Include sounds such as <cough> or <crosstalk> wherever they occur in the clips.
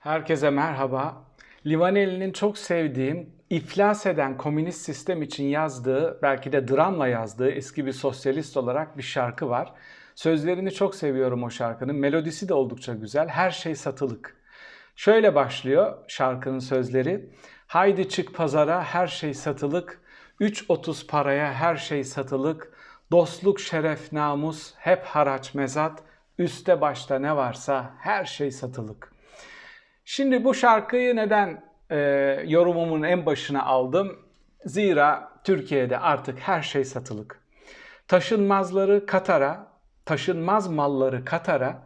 Herkese merhaba. Livaneli'nin çok sevdiğim, iflas eden komünist sistem için yazdığı, belki de dramla yazdığı eski bir sosyalist olarak bir şarkı var. Sözlerini çok seviyorum o şarkının. Melodisi de oldukça güzel. Her şey satılık. Şöyle başlıyor şarkının sözleri. Haydi çık pazara her şey satılık. 3.30 paraya her şey satılık. Dostluk, şeref, namus hep haraç mezat. Üste başta ne varsa her şey satılık. Şimdi bu şarkıyı neden e, yorumumun en başına aldım? Zira Türkiye'de artık her şey satılık. Taşınmazları Katar'a, taşınmaz malları Katar'a,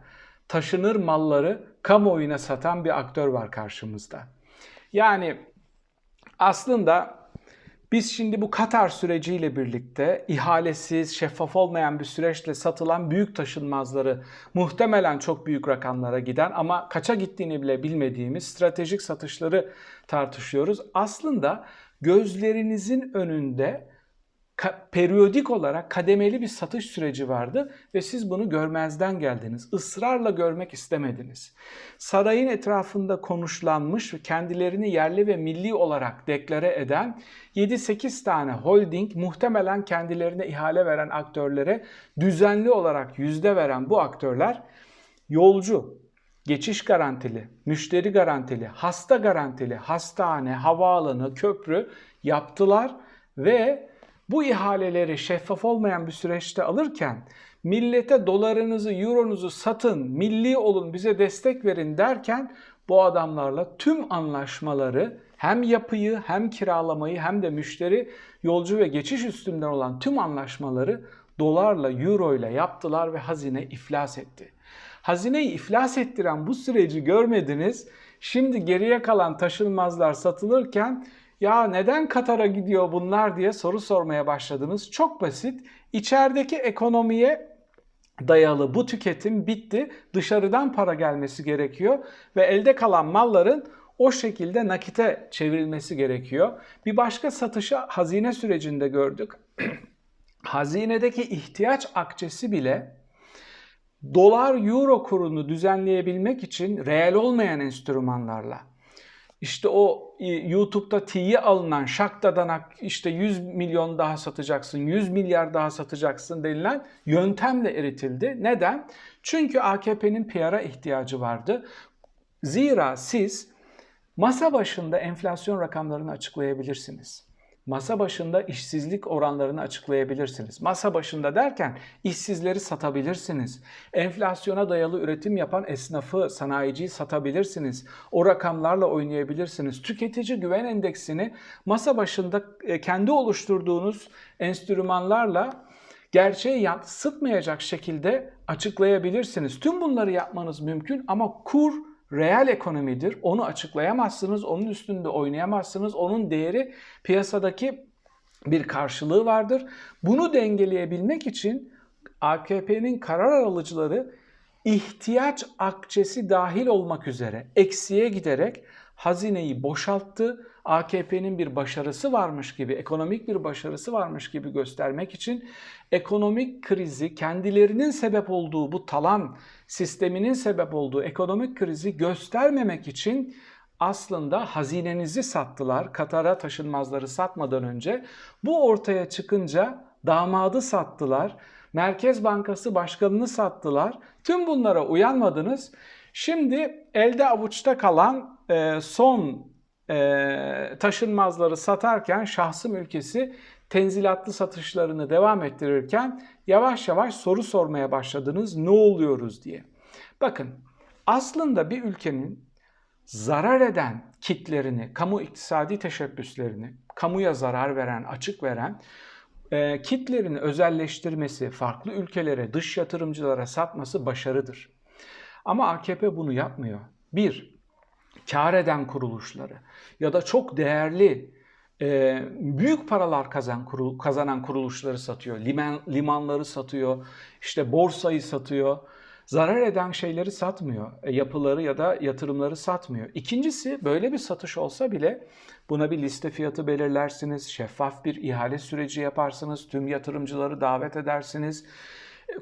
taşınır malları kamuoyuna satan bir aktör var karşımızda. Yani aslında biz şimdi bu Katar süreciyle birlikte ihalesiz, şeffaf olmayan bir süreçle satılan büyük taşınmazları muhtemelen çok büyük rakamlara giden ama kaça gittiğini bile bilmediğimiz stratejik satışları tartışıyoruz. Aslında gözlerinizin önünde periyodik olarak kademeli bir satış süreci vardı ve siz bunu görmezden geldiniz. Israrla görmek istemediniz. Sarayın etrafında konuşlanmış ve kendilerini yerli ve milli olarak deklare eden 7-8 tane holding muhtemelen kendilerine ihale veren aktörlere düzenli olarak yüzde veren bu aktörler yolcu, geçiş garantili, müşteri garantili, hasta garantili, hastane, havaalanı, köprü yaptılar ve bu ihaleleri şeffaf olmayan bir süreçte alırken millete dolarınızı, euronuzu satın, milli olun, bize destek verin derken bu adamlarla tüm anlaşmaları hem yapıyı hem kiralamayı hem de müşteri yolcu ve geçiş üstünden olan tüm anlaşmaları dolarla, euro ile yaptılar ve hazine iflas etti. Hazineyi iflas ettiren bu süreci görmediniz. Şimdi geriye kalan taşınmazlar satılırken ya neden Katar'a gidiyor bunlar diye soru sormaya başladınız. Çok basit. İçerideki ekonomiye dayalı bu tüketim bitti. Dışarıdan para gelmesi gerekiyor ve elde kalan malların o şekilde nakite çevrilmesi gerekiyor. Bir başka satışı hazine sürecinde gördük. <clears throat> Hazinedeki ihtiyaç akçesi bile dolar euro kurunu düzenleyebilmek için reel olmayan enstrümanlarla işte o e, YouTube'da T'ye alınan şaktadanak işte 100 milyon daha satacaksın, 100 milyar daha satacaksın denilen yöntemle eritildi. Neden? Çünkü AKP'nin PR'a ihtiyacı vardı. Zira siz masa başında enflasyon rakamlarını açıklayabilirsiniz. Masa başında işsizlik oranlarını açıklayabilirsiniz. Masa başında derken işsizleri satabilirsiniz. Enflasyona dayalı üretim yapan esnafı, sanayiciyi satabilirsiniz. O rakamlarla oynayabilirsiniz. Tüketici güven endeksini masa başında e, kendi oluşturduğunuz enstrümanlarla gerçeği yansıtmayacak şekilde açıklayabilirsiniz. Tüm bunları yapmanız mümkün ama kur reel ekonomidir. Onu açıklayamazsınız, onun üstünde oynayamazsınız. Onun değeri piyasadaki bir karşılığı vardır. Bunu dengeleyebilmek için AKP'nin karar alıcıları ihtiyaç akçesi dahil olmak üzere eksiye giderek hazineyi boşalttı. AKP'nin bir başarısı varmış gibi, ekonomik bir başarısı varmış gibi göstermek için ekonomik krizi kendilerinin sebep olduğu bu talan sisteminin sebep olduğu ekonomik krizi göstermemek için aslında hazinenizi sattılar. Katar'a taşınmazları satmadan önce. Bu ortaya çıkınca damadı sattılar. Merkez Bankası Başkanı'nı sattılar. Tüm bunlara uyanmadınız. Şimdi elde avuçta kalan son e, taşınmazları satarken şahsım ülkesi tenzilatlı satışlarını devam ettirirken yavaş yavaş soru sormaya başladınız ne oluyoruz diye. Bakın aslında bir ülkenin zarar eden kitlerini, kamu iktisadi teşebbüslerini, kamuya zarar veren, açık veren e, kitlerini özelleştirmesi, farklı ülkelere, dış yatırımcılara satması başarıdır. Ama AKP bunu yapmıyor. Bir, kar eden kuruluşları ya da çok değerli e, büyük paralar kazan, kazanan kuruluşları satıyor. Liman, limanları satıyor, işte borsayı satıyor. Zarar eden şeyleri satmıyor. E, yapıları ya da yatırımları satmıyor. İkincisi böyle bir satış olsa bile buna bir liste fiyatı belirlersiniz. Şeffaf bir ihale süreci yaparsınız. Tüm yatırımcıları davet edersiniz.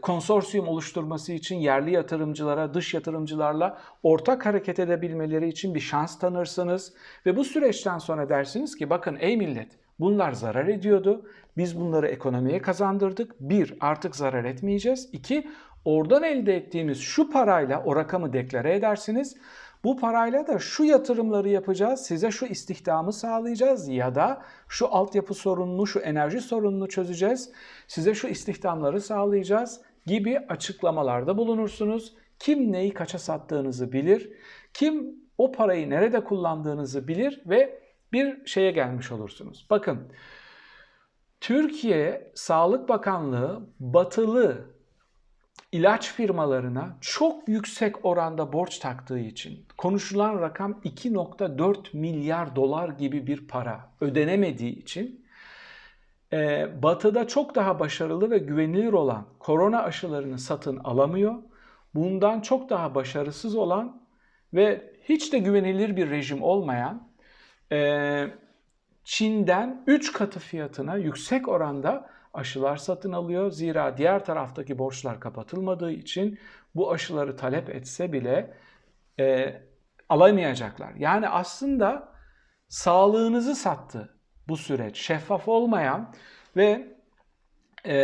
Konsorsiyum oluşturması için yerli yatırımcılara, dış yatırımcılarla ortak hareket edebilmeleri için bir şans tanırsınız. Ve bu süreçten sonra dersiniz ki bakın ey millet bunlar zarar ediyordu. Biz bunları ekonomiye kazandırdık. Bir, artık zarar etmeyeceğiz. İki, oradan elde ettiğimiz şu parayla o rakamı deklare edersiniz. Bu parayla da şu yatırımları yapacağız, size şu istihdamı sağlayacağız ya da şu altyapı sorununu, şu enerji sorununu çözeceğiz, size şu istihdamları sağlayacağız gibi açıklamalarda bulunursunuz. Kim neyi kaça sattığınızı bilir, kim o parayı nerede kullandığınızı bilir ve bir şeye gelmiş olursunuz. Bakın, Türkiye Sağlık Bakanlığı batılı ilaç firmalarına çok yüksek oranda borç taktığı için konuşulan rakam 2.4 milyar dolar gibi bir para ödenemediği için e, batıda çok daha başarılı ve güvenilir olan korona aşılarını satın alamıyor. Bundan çok daha başarısız olan ve hiç de güvenilir bir rejim olmayan e, Çin'den 3 katı fiyatına yüksek oranda aşılar satın alıyor. Zira diğer taraftaki borçlar kapatılmadığı için bu aşıları talep etse bile e, alamayacaklar. Yani aslında sağlığınızı sattı bu süreç. Şeffaf olmayan ve e,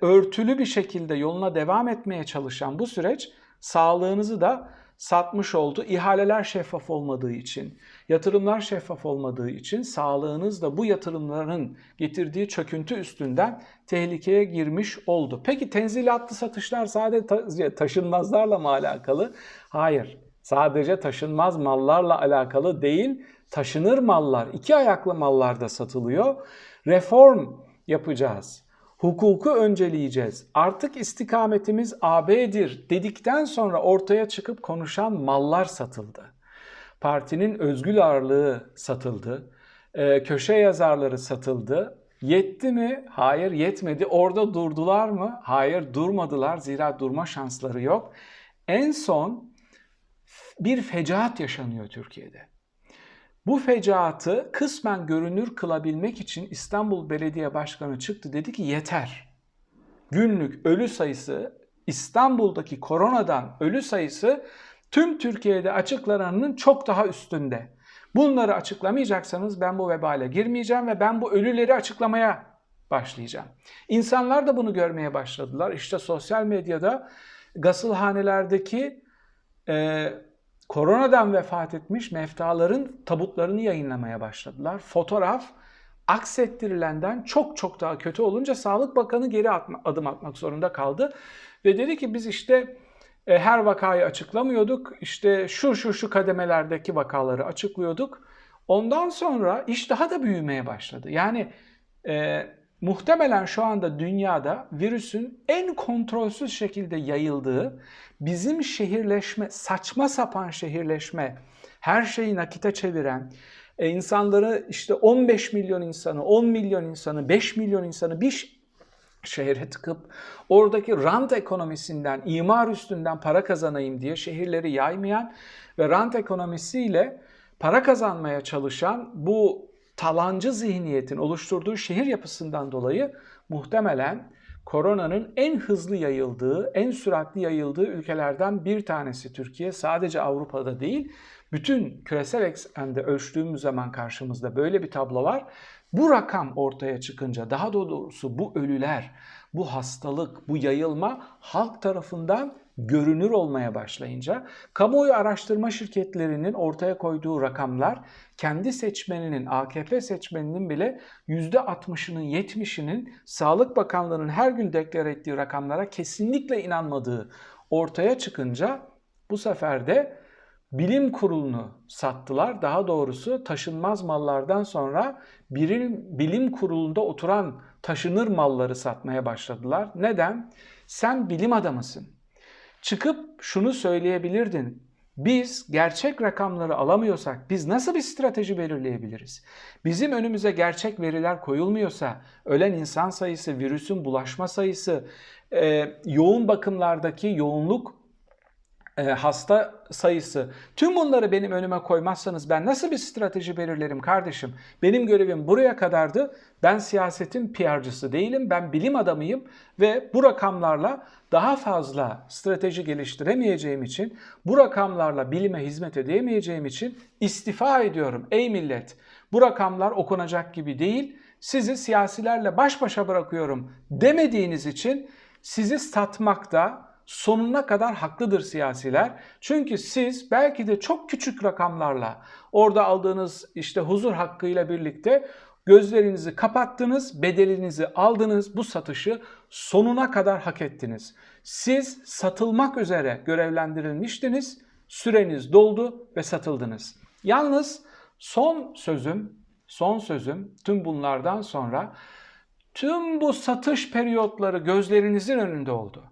örtülü bir şekilde yoluna devam etmeye çalışan bu süreç sağlığınızı da satmış oldu. İhaleler şeffaf olmadığı için, yatırımlar şeffaf olmadığı için sağlığınız da bu yatırımların getirdiği çöküntü üstünden tehlikeye girmiş oldu. Peki tenzilatlı satışlar sadece taşınmazlarla mı alakalı? Hayır. Sadece taşınmaz mallarla alakalı değil, taşınır mallar, iki ayaklı mallar da satılıyor. Reform yapacağız hukuku önceleyeceğiz. Artık istikametimiz AB'dir dedikten sonra ortaya çıkıp konuşan mallar satıldı. Partinin özgül ağırlığı satıldı. Ee, köşe yazarları satıldı. Yetti mi? Hayır yetmedi. Orada durdular mı? Hayır durmadılar. Zira durma şansları yok. En son bir fecaat yaşanıyor Türkiye'de. Bu fecaatı kısmen görünür kılabilmek için İstanbul Belediye Başkanı çıktı dedi ki yeter. Günlük ölü sayısı İstanbul'daki koronadan ölü sayısı tüm Türkiye'de açıklananın çok daha üstünde. Bunları açıklamayacaksanız ben bu vebale girmeyeceğim ve ben bu ölüleri açıklamaya başlayacağım. İnsanlar da bunu görmeye başladılar. İşte sosyal medyada gasılhanelerdeki e, koronadan vefat etmiş meftaların tabutlarını yayınlamaya başladılar. Fotoğraf aksettirilenden çok çok daha kötü olunca Sağlık Bakanı geri atma, adım atmak zorunda kaldı. Ve dedi ki biz işte e, her vakayı açıklamıyorduk. İşte şu şu şu kademelerdeki vakaları açıklıyorduk. Ondan sonra iş daha da büyümeye başladı. Yani e, muhtemelen şu anda dünyada virüsün en kontrolsüz şekilde yayıldığı, bizim şehirleşme, saçma sapan şehirleşme, her şeyi nakite çeviren, e, insanları işte 15 milyon insanı, 10 milyon insanı, 5 milyon insanı bir şehre tıkıp oradaki rant ekonomisinden, imar üstünden para kazanayım diye şehirleri yaymayan ve rant ekonomisiyle para kazanmaya çalışan bu talancı zihniyetin oluşturduğu şehir yapısından dolayı muhtemelen koronanın en hızlı yayıldığı, en süratli yayıldığı ülkelerden bir tanesi Türkiye. Sadece Avrupa'da değil, bütün küresel eksende ölçtüğümüz zaman karşımızda böyle bir tablo var. Bu rakam ortaya çıkınca, daha doğrusu bu ölüler, bu hastalık, bu yayılma halk tarafından görünür olmaya başlayınca kamuoyu araştırma şirketlerinin ortaya koyduğu rakamlar kendi seçmeninin, AKP seçmeninin bile %60'ının 70'inin Sağlık Bakanlığı'nın her gün deklar ettiği rakamlara kesinlikle inanmadığı ortaya çıkınca bu sefer de bilim kurulunu sattılar. Daha doğrusu taşınmaz mallardan sonra bilim, bilim kurulunda oturan taşınır malları satmaya başladılar. Neden? Sen bilim adamısın çıkıp şunu söyleyebilirdin. Biz gerçek rakamları alamıyorsak biz nasıl bir strateji belirleyebiliriz? Bizim önümüze gerçek veriler koyulmuyorsa ölen insan sayısı, virüsün bulaşma sayısı, e, yoğun bakımlardaki yoğunluk e, hasta sayısı. Tüm bunları benim önüme koymazsanız ben nasıl bir strateji belirlerim kardeşim? Benim görevim buraya kadardı. Ben siyasetin PR'cısı değilim. Ben bilim adamıyım ve bu rakamlarla daha fazla strateji geliştiremeyeceğim için, bu rakamlarla bilime hizmet edemeyeceğim için istifa ediyorum. Ey millet, bu rakamlar okunacak gibi değil. Sizi siyasilerle baş başa bırakıyorum demediğiniz için sizi satmakta sonuna kadar haklıdır siyasiler. Çünkü siz belki de çok küçük rakamlarla orada aldığınız işte huzur hakkıyla birlikte gözlerinizi kapattınız, bedelinizi aldınız, bu satışı sonuna kadar hak ettiniz. Siz satılmak üzere görevlendirilmiştiniz, süreniz doldu ve satıldınız. Yalnız son sözüm, son sözüm tüm bunlardan sonra tüm bu satış periyotları gözlerinizin önünde oldu.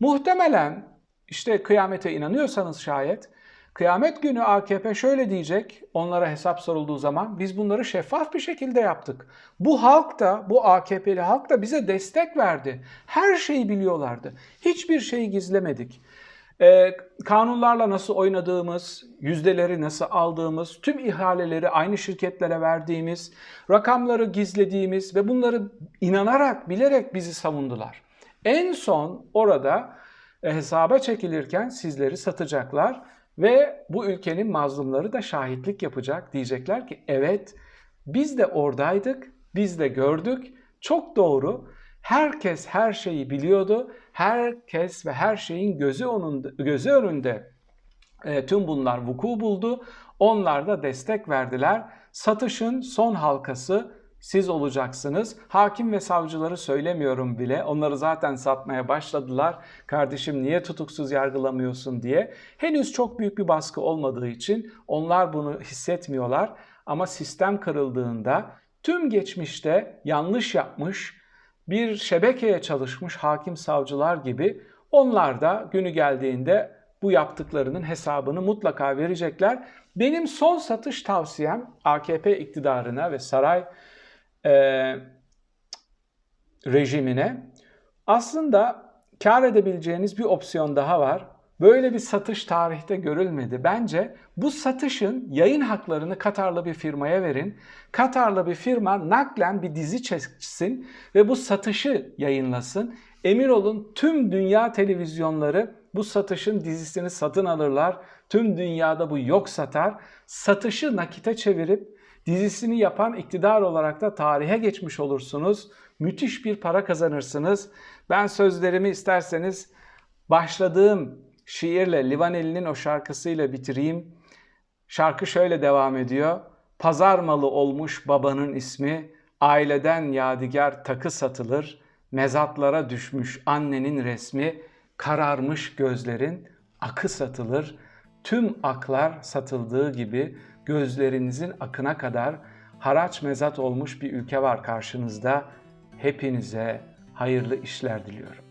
Muhtemelen işte kıyamete inanıyorsanız şayet kıyamet günü AKP şöyle diyecek onlara hesap sorulduğu zaman biz bunları şeffaf bir şekilde yaptık. Bu halk da bu AKP'li halk da bize destek verdi. Her şeyi biliyorlardı. Hiçbir şeyi gizlemedik. Ee, kanunlarla nasıl oynadığımız, yüzdeleri nasıl aldığımız, tüm ihaleleri aynı şirketlere verdiğimiz, rakamları gizlediğimiz ve bunları inanarak, bilerek bizi savundular. En son orada e, hesaba çekilirken sizleri satacaklar ve bu ülkenin mazlumları da şahitlik yapacak. Diyecekler ki evet biz de oradaydık, biz de gördük. Çok doğru. Herkes her şeyi biliyordu. Herkes ve her şeyin gözü önünde, gözü önünde e, tüm bunlar vuku buldu. Onlar da destek verdiler. Satışın son halkası siz olacaksınız. Hakim ve savcıları söylemiyorum bile. Onları zaten satmaya başladılar. Kardeşim niye tutuksuz yargılamıyorsun diye. Henüz çok büyük bir baskı olmadığı için onlar bunu hissetmiyorlar. Ama sistem kırıldığında tüm geçmişte yanlış yapmış, bir şebekeye çalışmış hakim savcılar gibi onlar da günü geldiğinde bu yaptıklarının hesabını mutlaka verecekler. Benim son satış tavsiyem AKP iktidarına ve saray e, rejimine aslında kar edebileceğiniz bir opsiyon daha var. Böyle bir satış tarihte görülmedi. Bence bu satışın yayın haklarını Katarlı bir firmaya verin. Katarlı bir firma naklen bir dizi çeksin ve bu satışı yayınlasın. Emin olun tüm dünya televizyonları bu satışın dizisini satın alırlar. Tüm dünyada bu yok satar. Satışı nakite çevirip dizisini yapan iktidar olarak da tarihe geçmiş olursunuz. Müthiş bir para kazanırsınız. Ben sözlerimi isterseniz başladığım şiirle Livaneli'nin o şarkısıyla bitireyim. Şarkı şöyle devam ediyor. Pazar malı olmuş babanın ismi, aileden yadigar takı satılır, mezatlara düşmüş annenin resmi, kararmış gözlerin akı satılır. Tüm aklar satıldığı gibi gözlerinizin akına kadar haraç mezat olmuş bir ülke var karşınızda. Hepinize hayırlı işler diliyorum.